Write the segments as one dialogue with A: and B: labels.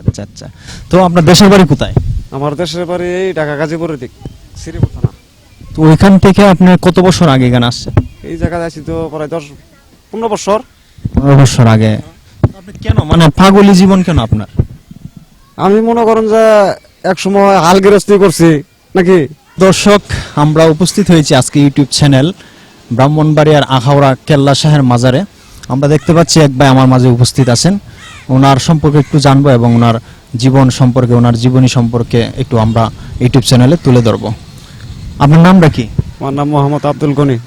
A: আচ্ছা আচ্ছা। তো আপনার দেশের বাড়ি কোথায়?
B: আমার দেশের বাড়ি এই ঢাকা গাজীপুরের দিক শ্রীপুর থানা।
A: তো ওইখান থেকে আপনি কত বছর আগে এখানে আসছেন?
B: এই জায়গায় আছি তো প্রায় দশ পনেরো বছর।
A: পনেরো বছর আগে। আপনি কেন মানে পাগলি জীবন কেন আপনার?
B: আমি মনে করেন যে এক সময় হাল গৃহস্থী করছি নাকি?
A: দর্শক আমরা উপস্থিত হয়েছি আজকে ইউটিউব চ্যানেল ব্রাহ্মণবাড়িয়ার আখাউড়া কেল্লা শাহের মাজারে। আমরা দেখতে পাচ্ছি এক ভাই আমার মাঝে উপস্থিত আছেন। ওনার সম্পর্কে একটু জানব এবং ওনার জীবন সম্পর্কে ওনার জীবনী সম্পর্কে একটু আমরা ইউটিউব চ্যানেলে তুলে ধরবো। আপনার নামটা কি?
B: আমার নাম মোহাম্মদ আব্দুল গনি।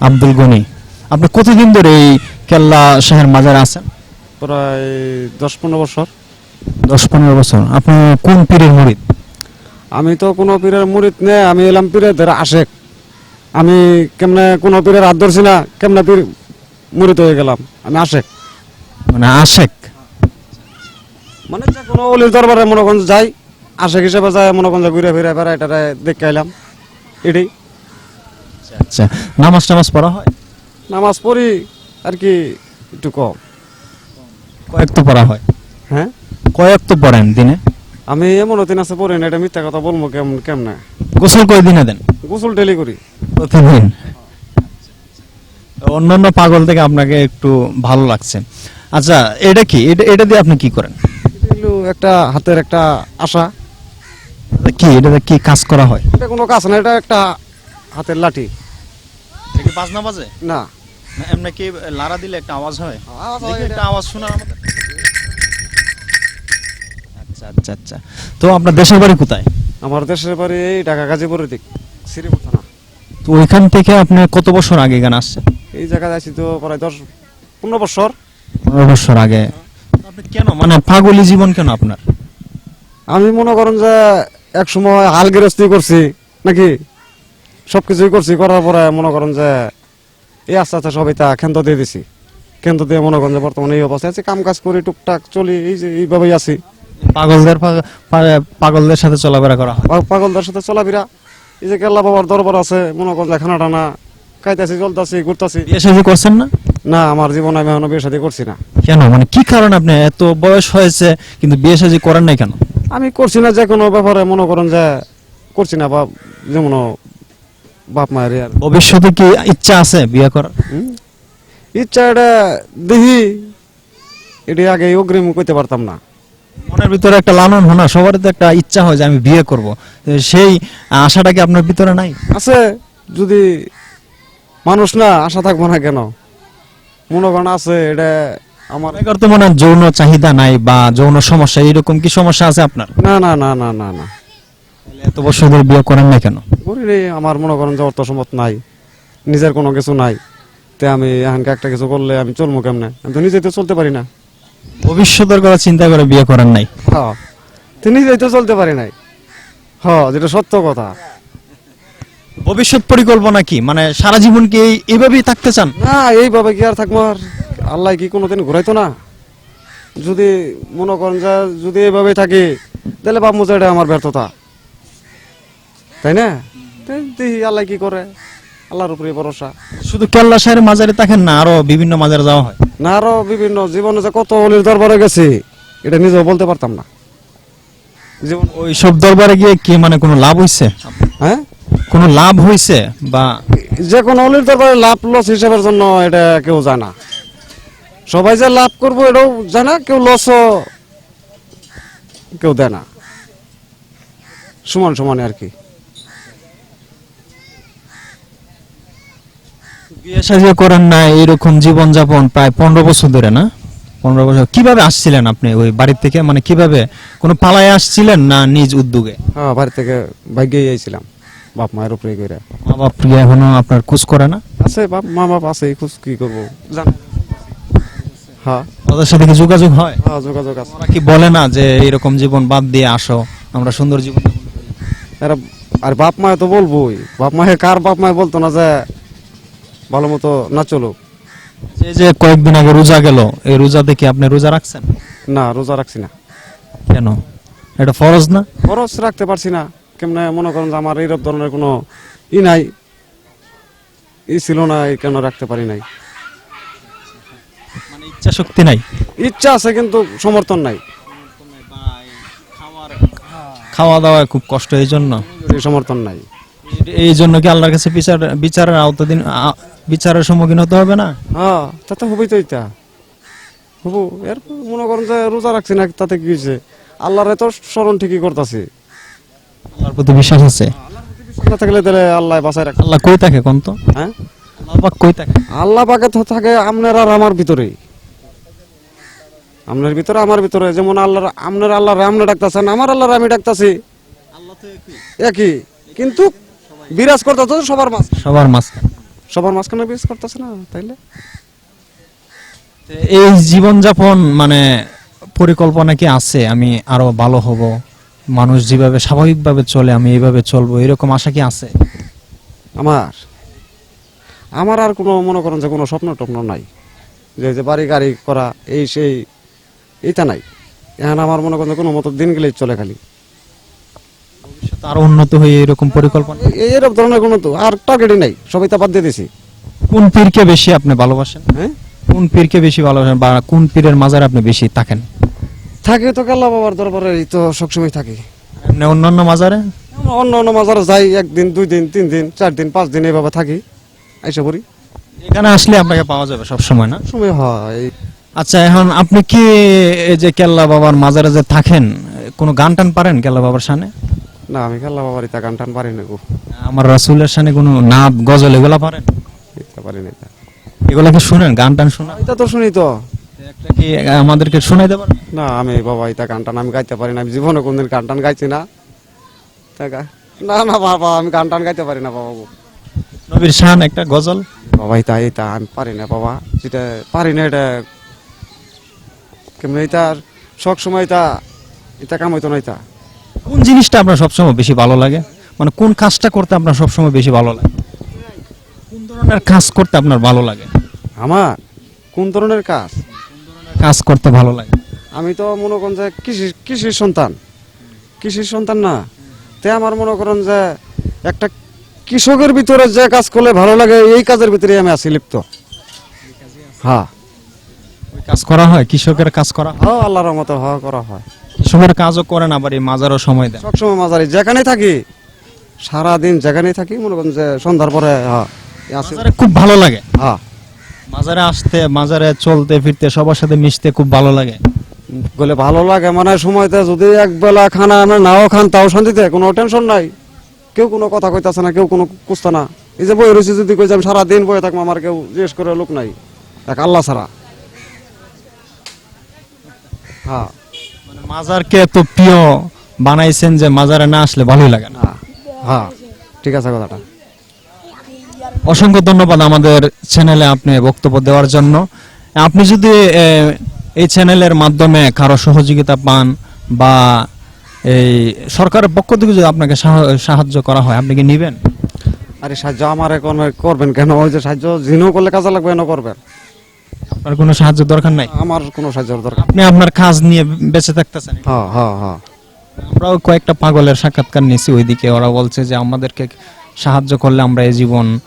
A: আব্দুল গনি। আপনি কতদিন ধরে এই কেল্লা শাহের মাজারে আছেন?
B: প্রায় দশ পনেরো বছর।
A: দশ পনেরো বছর। আপনি কোন পীরের মুরিদ?
B: আমি তো কোনো পীরের মুরিদ নেই আমি এলাম পীরের ধরে আশেক। আমি কেমনে কোনো পীরের হাত ধরছি না কেমনে পীর মুরিদ হয়ে গেলাম? আমি আশেক।
A: মানে আশেক।
B: মানে যে কোনো অলির দরবারে মনে করেন যাই আশেক হিসেবে যায় মনে করেন ঘুরে ফিরে বেড়াই টেড়াই দেখে এলাম। এটাই।
A: আচ্ছা নামাজ টামাজ পড়া হয়?
B: নামাজ পড়ি আর কি একটু কম।
A: কয়েক তো পড়া হয়।
B: হ্যাঁ?
A: কয়েক তো পড়েন দিনে?
B: আমি এমন দিন আছে পড়ি না এটা মিথ্যা কথা বলব কেমন কেমনে?
A: গোসল কয় দিনে দেন?
B: গোসল ডেলি করি।
A: প্রতিদিন? অন্যান্য পাগল থেকে আপনাকে একটু ভালো লাগছে। আচ্ছা এটা কি? এটা এটা দিয়ে আপনি কি করেন?
B: হলো একটা হাতের একটা আশা।
A: কি? এটা কি কাজ করা হয়?
B: এটা কোনো কাজ না এটা একটা হাতের লাঠি।
A: এটা কি বাজনা বাজে?
B: না।
A: না এমনি কি লারা দিলে একটা আওয়াজ হয়?
B: আওয়াজ হয়
A: দেখি
B: এটা।
A: একটা আওয়াজ শোনা আমাদের। আচ্ছা আচ্ছা আচ্ছা। তো আপনার দেশের বাড়ি কোথায়?
B: আমার দেশের বাড়ি এই ঢাকা গাজীপুরের দিক শ্রীপুর থানা।
A: তো ওইখান থেকে আপনি কত বছর আগে এখানে আসছেন?
B: এই জায়গায় আছি তো প্রায় দশ পনেরো বছর।
A: পনেরো বছর আগে। আপনি কেন? মানে পাগলি জীবন কেন আপনার?
B: আমি মনে করেন যে এক সময় হাল গৃহস্থী করছি নাকি? সব কিছুই করছি করার পরে মনে করেন যে এই আস্তে আস্তে সবাই তা ক্ষেন্ত দিয়ে দিছি। ক্ষেন্ত দিয়ে মনে করেন যে বর্তমানে এই অবস্থায় আছি কাম কাজ করি টুকটাক চলি এই যে এইভাবেই আছি।
A: পাগলদের পাগলদের সাথে চলাফেরা করা হয়।
B: পাগলদের সাথে চলাফেরা। এই যে কেল্লা বাবার দরবার আছে মনে করেন যে খানা টানা খাইতেছি চলতেছি ঘুরতেছি।
A: শাদী করছেন না?
B: না আমার জীবনে আমি এখনও বিয়ে শাদী করছি না।
A: কেন? মানে কি কারণে আপনি এত বয়স হয়েছে কিন্তু বিয়ে শাদী করেন নাই কেন?
B: আমি করছি না যে কোনো ব্যাপারে মনে করেন যে করছি না বা যেমন বাপ মায়ের আর।
A: ভবিষ্যতে কি ইচ্ছা আছে বিয়ে করার?
B: ইচ্ছা এটা দেখি এটি আগে অগ্রিম করতে পারতাম না।
A: মনের ভিতরে একটা লালন হোনা সবার তো একটা ইচ্ছা হয় যে আমি বিয়ে করব। সেই আশাটা কি আপনার ভিতরে নাই?
B: আছে যদি মানুষ না আশা থাকব না কেন? মনে আছে এটা আমার
A: তো মনে যৌন চাহিদা নাই বা যৌন সমস্যা এরকম কি সমস্যা আছে আপনার?
B: না না না না না না।
A: এত বছর ধরে বিয়ে করেন না কেন?
B: করি রে, আমার মনে করেন যে অর্থ সম্পদ নাই নিজের কোনো কিছু নাই। তে আমি এখানকে একটা কিছু করলে আমি চলবো কেমনে? আমি তো নিজে তো চলতে পারি না।
A: ভবিষ্যতের কথা চিন্তা করে বিয়ে করেন নাই?
B: হ্যাঁ। তো নিজেই তো চলতে পারি নাই। হ্যাঁ যেটা সত্য কথা।
A: ভবিষ্যৎ পরিকল্পনা কি? মানে সারা জীবন কি এইভাবেই থাকতে চান?
B: না এইভাবে কি আর থাকব আর? আল্লাহ কি কোনোদিন ঘুরাইতো না? যদি মনে করেন যে যদি এইভাবে থাকি তাহলে ভাববো যে এটা আমার ব্যর্থতা। তাই না? দেখি আল্লাহ কি করে। আল্লাহর উপরে ভরসা।
A: শুধু কেল্লা শাহের মাজারে থাকেন না আরও বিভিন্ন মাজারে যাওয়া হয়?
B: না আরও বিভিন্ন। জীবনে যে কত অলির দরবারে গেছি এটা নিজেও বলতে পারতাম না। জীবন
A: ওই সব দরবারে গিয়ে কি মানে কোনো লাভ হইছে?
B: হ্যাঁ?
A: কোনো লাভ হইছে বা
B: যে কোনো অলির দরবারে লাভ লস হিসাবের জন্য এটা কেউ জানা। সবাই যে লাভ করব এটাও জানা কেউ লসও কেউ দেয় না। সমান সমানে আর কি।
A: বিয়ে শাদী করেন না এরকম জীবন যাপন প্রায় পনেরো বছর ধরে না? পনেরো বছর। কীভাবে আসছিলেন আপনি ওই বাড়ি থেকে? মানে কীভাবে কোনো পালায় আসছিলেন না নিজ উদ্যোগে?
B: হ্যাঁ বাড়ি থেকে ভাগ্যেই আইছিলাম। বাপ মায়ের উপরে করে
A: মা বাপ কি এখনও আপনার খোঁজ করে না?
B: আছে বাপ মা বাপ আছে খোঁজ কি করব? জান। হ্যাঁ।
A: ওদের সাথে কি যোগাযোগ হয়?
B: হ্যাঁ যোগাযোগ আছে।
A: ওরা কি বলে না যে এরকম জীবন বাদ দিয়ে আসো আমরা সুন্দর জীবন
B: এরা আর বাপ মায়ে তো বলবোই। বাপ মায়ে কার বাপ মায়ে বলতো না যে ভালো মতো না চলো
A: যে যে কয়েকদিন আগে রোজা গেল এই রোজা দেখে আপনি রোজা রাখছেন?
B: না রোজা রাখছি না।
A: কেন? এটা ফরজ না?
B: খরচ রাখতে পারছি না। কেমনে মনে করেন যে আমার এইরকম ধরনের কোনো ই নাই? ই ছিল না এই কেন রাখতে পারি নাই?
A: মানে ইচ্ছা শক্তি নাই?
B: ইচ্ছা আছে কিন্তু সমর্থন নাই।
A: খাওয়া দাওয়ায় খুব কষ্ট এই জন্য?
B: সমর্থন নাই।
A: এই জন্য কি আল্লাহর কাছে বিচার বিচারের আওতাধীন আ- বিচারের সম্মুখীন হতে হবে না?
B: হ্যাঁ তাতে হবেই তো এটা। হব এর মনে করেন যে রোজা রাখছি না তাতে কি হয়েছে? আল্লাহর তো স্মরণ ঠিকই করতেছি।
A: আল্লাহর প্রতি বিশ্বাস আছে।
B: না থাকলে তাহলে আল্লাহ বাঁচায় রাখ?
A: আল্লাহ কই থাকে কোন তো?
B: হ্যাঁ?
A: আল্লাহ পাক কই থাকে?
B: আল্লাহ পাকে তো থাকে আপনার আর আমার ভিতরেই। আপনার ভিতরে আমার ভিতরে। যেমন আল্লাহর আপনার আল্লাহ ডাকতেছেন আমার আল্লাহ আমি ডাকতাছি। একই। কিন্তু বিরাজ করতেছে সবার মাঝ
A: সবার
B: সবার মাঝখানে বিরাজ করতেছে না তাইলে?
A: এই জীবনযাপন মানে পরিকল্পনা কি আছে? আমি আরও ভালো হব। মানুষ যেভাবে স্বাভাবিকভাবে চলে আমি এইভাবে চলবো এরকম আশা কি আছে?
B: আমার আমার আর কোনো মনে করেন যে কোনো স্বপ্ন টপ্ন নাই। যে যে বাড়ি গাড়ি করা এই সেই এইটা নাই। এখন আমার মনে করেন কোনো মতো দিন গেলেই চলে খালি।
A: ভবিষ্যতে আরও উন্নত হয়ে এরকম পরিকল্পনা?
B: এরকম ধরনের কোনো তো আর টার্গেটই নাই সবাই তা বাদ দিয়ে দিছি
A: কোন পীরকে বেশি আপনি ভালোবাসেন?
B: হ্যাঁ?
A: কোন পীরকে বেশি ভালোবাসেন বা কোন পীরের মাজারে আপনি বেশি থাকেন
B: থাকে তো কাল্লা বাবার দরবারে এই তো সবসময় থাকি।
A: এমনি অন্যান্য মাজারে?
B: অন্য অন্য মাজারে যাই একদিন দুই দিন তিন দিন চার দিন পাঁচ দিন এইভাবে থাকি আইসা পড়ি।
A: এখানে আসলে আপনাকে পাওয়া যাবে সব সময় না?
B: সময় হয়।
A: আচ্ছা এখন আপনি কি এই যে কেল্লা বাবার মাজারে যে থাকেন কোনো গান টান পারেন কেল্লা বাবার সামনে
B: না আমি কেল্লা বাবার ইতা গান টান পারি না গো।
A: আমার রাসুলের সামনে কোনো নাদ গজল এগুলা পারেন?
B: পারি না ইতা।
A: এগুলা কি শুনেন গান টান শোনা
B: এটা তো শুনি তো।
A: কি আমাদেরকে শোনাইতে পারেন
B: না আমি বাবা এটা গান টান আমি গাইতে পারি না আমি জীবনে কোনদিন গান টান গাইছি না। না না বাবা আমি গান টান গাইতে পারি না বাবা
A: নবীর শান একটা গজল।
B: বাবা এটা এটা আমি পারি না বাবা যেটা পারি না এটা কেমন এটা সব সময় এটা এটা কাম হইতো না এটা
A: কোন জিনিসটা আপনার সবসময় বেশি ভালো লাগে? মানে কোন কাজটা করতে আপনার সবসময় বেশি ভালো লাগে? কোন ধরনের কাজ করতে আপনার ভালো লাগে?
B: আমার? কোন ধরনের কাজ?
A: কাজ করতে ভালো লাগে?
B: আমি তো মনে করেন যে কৃষি কৃষির সন্তান। কৃষির সন্তান না। তে আমার মনে করেন যে একটা কৃষকের ভিতরে যে কাজ করলে ভালো লাগে এই কাজের ভিতরে আমি আছি লিপ্ত। হ্যাঁ।
A: কাজ করা হয়? কৃষকের কাজ করা হয়?
B: আল্লাহর মতো হওয়া করা হয়।
A: কৃষকের কাজও করেন আবার এই মাজারও সময় দেন।
B: সবসময় মাঝারি যেখানে থাকি সারাদিন যেখানে থাকি মনে করেন যে সন্ধ্যার পরে হ্যাঁ
A: খুব ভালো লাগে?
B: হ্যাঁ।
A: মাজারে আসতে মাজারে চলতে ফিরতে সবার সাথে মিশতে খুব ভালো লাগে।
B: বলে ভালো লাগে মানে সময়তে যদি এক বেলা খানা আমরা নাও খান তাও শান্তিতে কোনো টেনশন নাই। কেউ কোনো কথা কইতাছে না কেউ কোনো কুস্তা না। এই যে বই রয়েছে যদি কই আমি সারাদিন বয়ে থাকব আমার কেউ জিজ্ঞেস করে লোক নাই। এক আল্লাহ ছাড়া। হ্যাঁ।
A: মানে মাজারকে তো প্রিয় বানাইছেন যে মাজারে না আসলে ভালোই লাগে না।
B: হ্যাঁ ঠিক আছে কথাটা।
A: অসংখ্য ধন্যবাদ আমাদের চ্যানেলে আপনি বক্তব্য দেওয়ার জন্য। আপনি যদি এই চ্যানেলের মাধ্যমে কারও সহযোগিতা পান বা এই সরকারের পক্ষ থেকে যদি আপনাকে সাহা- সাহায্য করা হয় আপনি কি নেবেন?
B: আরে সাহায্য আমার এখন করবেন কেন? ওই যে সাহায্য জিনও করলে কাজে লাগবে না করবেন।
A: আপনার কোনো সাহায্য দরকার নাই?
B: আমার কোনো সাহায্যের দরকার
A: আপনি আপনার কাজ নিয়ে বেঁচে থাকতেছেন।
B: হ্যাঁ হ্যাঁ হ্যাঁ।
A: আমরাও কয়েকটা পাগলের সাক্ষাৎকার নিয়েছি ওইদিকে। ওরা বলছে যে আমাদেরকে সাহায্য করলে আমরা এই জীবন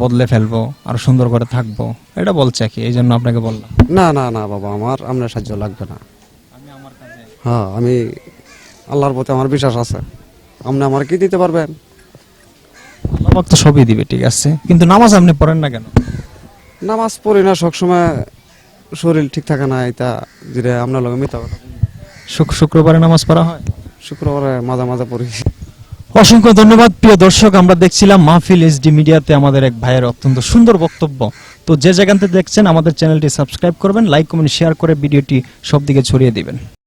A: বদলে ফেলব আর সুন্দর করে থাকব। এটা বলছে কি এই জন্য আপনাকে বললাম।
B: না না না বাবা আমার আপনার সাহায্য লাগবে না। হ্যাঁ আমি আল্লাহর প্রতি আমার বিশ্বাস আছে। আপনি আমার কি দিতে পারবেন?
A: আল্লাহ পাক তো সবই দিবে ঠিক আছে? কিন্তু নামাজ আপনি পড়েন না কেন?
B: নামাজ পড়ি না সবসময় শরীর ঠিক থাকে না এটা যেটা আপনার লগে
A: শুক শুক্রবারে নামাজ পড়া হয়?
B: শুক্রবারে মাঝে মাঝে পড়ি।
A: অসংখ্য ধন্যবাদ। প্রিয় দর্শক, আমরা দেখছিলাম মাহফিল এইচডি মিডিয়াতে আমাদের এক ভাইয়ের অত্যন্ত সুন্দর বক্তব্য। তো যে জায়গাতে দেখছেন, আমাদের চ্যানেলটি সাবস্ক্রাইব করবেন, লাইক, কমেন্ট, শেয়ার করে ভিডিওটি সব দিকে ছড়িয়ে দিবেন।